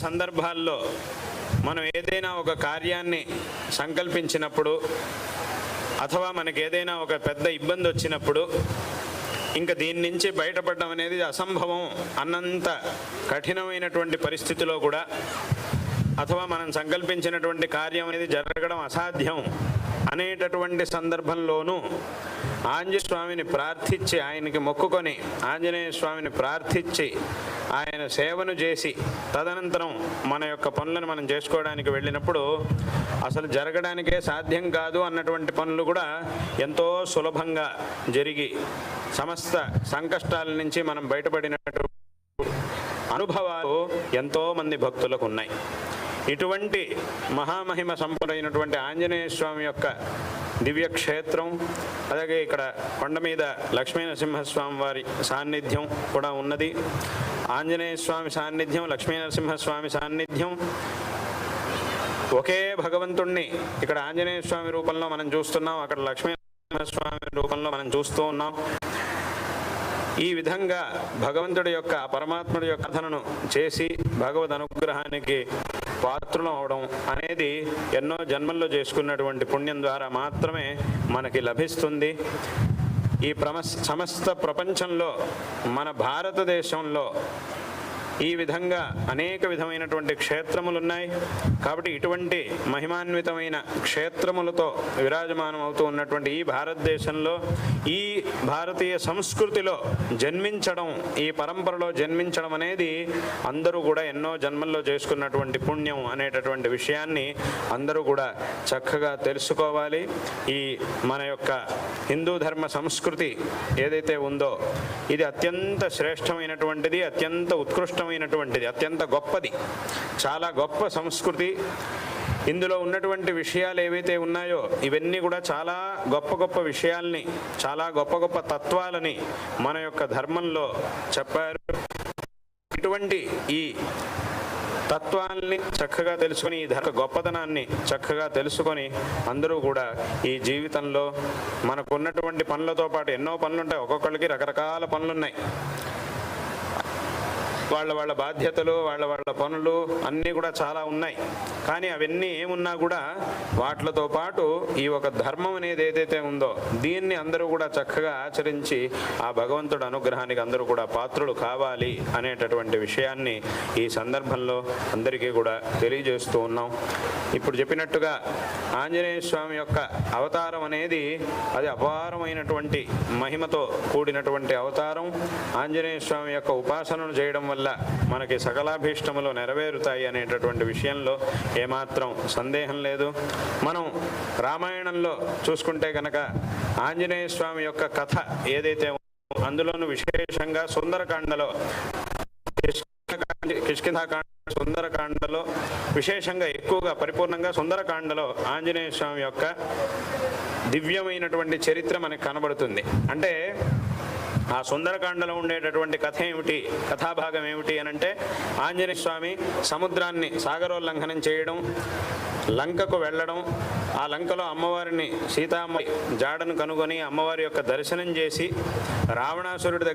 సందర్భాల్లో మనం ఏదైనా ఒక కార్యాన్ని సంకల్పించినప్పుడు అథవా మనకి ఏదైనా ఒక పెద్ద ఇబ్బంది వచ్చినప్పుడు ఇంకా దీని నుంచి బయటపడడం అనేది అసంభవం అన్నంత కఠినమైనటువంటి పరిస్థితిలో కూడా అథవా మనం సంకల్పించినటువంటి కార్యం అనేది జరగడం అసాధ్యం అనేటటువంటి సందర్భంలోనూ ఆంజనేయ స్వామిని ప్రార్థించి ఆయనకి మొక్కుకొని ఆంజనేయ స్వామిని ప్రార్థించి ఆయన సేవను చేసి తదనంతరం మన యొక్క పనులను మనం చేసుకోవడానికి వెళ్ళినప్పుడు అసలు జరగడానికే సాధ్యం కాదు అన్నటువంటి పనులు కూడా ఎంతో సులభంగా జరిగి సమస్త సంకష్టాల నుంచి మనం బయటపడినట్టు అనుభవాలు ఎంతో మంది భక్తులకు ఉన్నాయి. ఇటువంటి మహామహిమ సంపదైనటువంటి ఆంజనేయ స్వామి యొక్క దివ్యక్షేత్రం అలాగే ఇక్కడ కొండ మీద లక్ష్మీ నరసింహస్వామి వారి సాన్నిధ్యం కూడా ఉన్నది. ఆంజనేయ స్వామి సాన్నిధ్యం లక్ష్మీ నరసింహస్వామి సాన్నిధ్యం. ఒకే భగవంతుణ్ణి ఇక్కడ ఆంజనేయ స్వామి రూపంలో మనం చూస్తున్నాం అక్కడ లక్ష్మీ నరసింహస్వామి రూపంలో మనం చూస్తూ ఉన్నాం. ఈ విధంగా భగవంతుడి యొక్క పరమాత్ముడి యొక్క కథనను చేసి భగవద్ అనుగ్రహానికి పాత్రులం అవడం అనేది ఎన్నో జన్మల్లో చేసుకున్నటువంటి పుణ్యం ద్వారా మాత్రమే మనకి లభిస్తుంది. ఈ ప్రమ సమస్త ప్రపంచంలో మన భారతదేశంలో ఈ విధంగా అనేక విధమైనటువంటి క్షేత్రములు ఉన్నాయి కాబట్టి ఇటువంటి మహిమాన్వితమైన క్షేత్రములతో విరాజమానం అవుతూ ఉన్నటువంటి ఈ భారతదేశంలో ఈ భారతీయ సంస్కృతిలో జన్మించడం ఈ పరంపరలో జన్మించడం అనేది అందరూ కూడా ఎన్నో జన్మల్లో చేసుకున్నటువంటి పుణ్యం అనేటటువంటి విషయాన్ని అందరూ కూడా చక్కగా తెలుసుకోవాలి. ఈ మన యొక్క హిందూ ధర్మ సంస్కృతి ఏదైతే ఉందో ఇది అత్యంత శ్రేష్టమైనటువంటిది అత్యంత ఉత్కృష్టమైనటువంటిది అత్యంత గొప్పది. చాలా గొప్ప సంస్కృతి. ఇందులో ఉన్నటువంటి విషయాలు ఏవైతే ఉన్నాయో ఇవన్నీ కూడా చాలా గొప్ప గొప్ప విషయాల్ని చాలా గొప్ప గొప్ప తత్వాలని మన యొక్క ధర్మంలో చెప్పారు. ఇటువంటి ఈ తత్వాల్ని చక్కగా తెలుసుకొని ఈ ధర్మ గొప్పతనాన్ని చక్కగా తెలుసుకొని అందరూ కూడా ఈ జీవితంలో మనకు ఉన్నటువంటి పనులతో పాటు ఎన్నో పనులు ఉంటాయి ఒక్కొక్కరికి రకరకాల పనులు ఉన్నాయి వాళ్ళ వాళ్ళ బాధ్యతలు వాళ్ళ వాళ్ళ పనులు అన్నీ కూడా చాలా ఉన్నాయి. కానీ అవన్నీ ఏమున్నా కూడా వాటితో పాటు ఈ ఒక ధర్మం అనేది ఏదైతే ఉందో దీన్ని అందరూ కూడా చక్కగా ఆచరించి ఆ భగవంతుడు అనుగ్రహానికి అందరూ కూడా పాత్రులు కావాలి అనేటటువంటి విషయాన్ని ఈ సందర్భంలో అందరికీ కూడా తెలియజేస్తూ ఉన్నాం. ఇప్పుడు చెప్పినట్టుగా ఆంజనేయ స్వామి యొక్క అవతారం అనేది అది అపారమైనటువంటి మహిమతో కూడినటువంటి అవతారం. ఆంజనేయ స్వామి యొక్క ఉపాసనను చేయడం వల్ల మనకి సకలాభీష్టములు నెరవేరుతాయి అనేటటువంటి విషయంలో ఏమాత్రం సందేహం లేదు. మనం రామాయణంలో చూసుకుంటే కనుక ఆంజనేయ స్వామి యొక్క కథ ఏదైతే అందులోను విశేషంగా సుందరకాండలో కిష్కింధాకాండ సుందరకాండలో విశేషంగా ఎక్కువగా పరిపూర్ణంగా సుందరకాండలో ఆంజనేయ స్వామి యొక్క దివ్యమైనటువంటి చరిత్ర మనకు కనబడుతుంది. అంటే ఆ సుందరకాండలో ఉండేటటువంటి కథ ఏమిటి? కథాభాగం ఏమిటి అని అంటే ఆంజనేయ స్వామి సముద్రాన్ని సాగరోల్లంఘనం చేయడం లంకకు వెళ్ళడం ఆ లంకలో అమ్మవారిని సీతామ్మ జాడను కనుగొని అమ్మవారి యొక్క దర్శనం చేసి రావణాసురుడి దగ్గర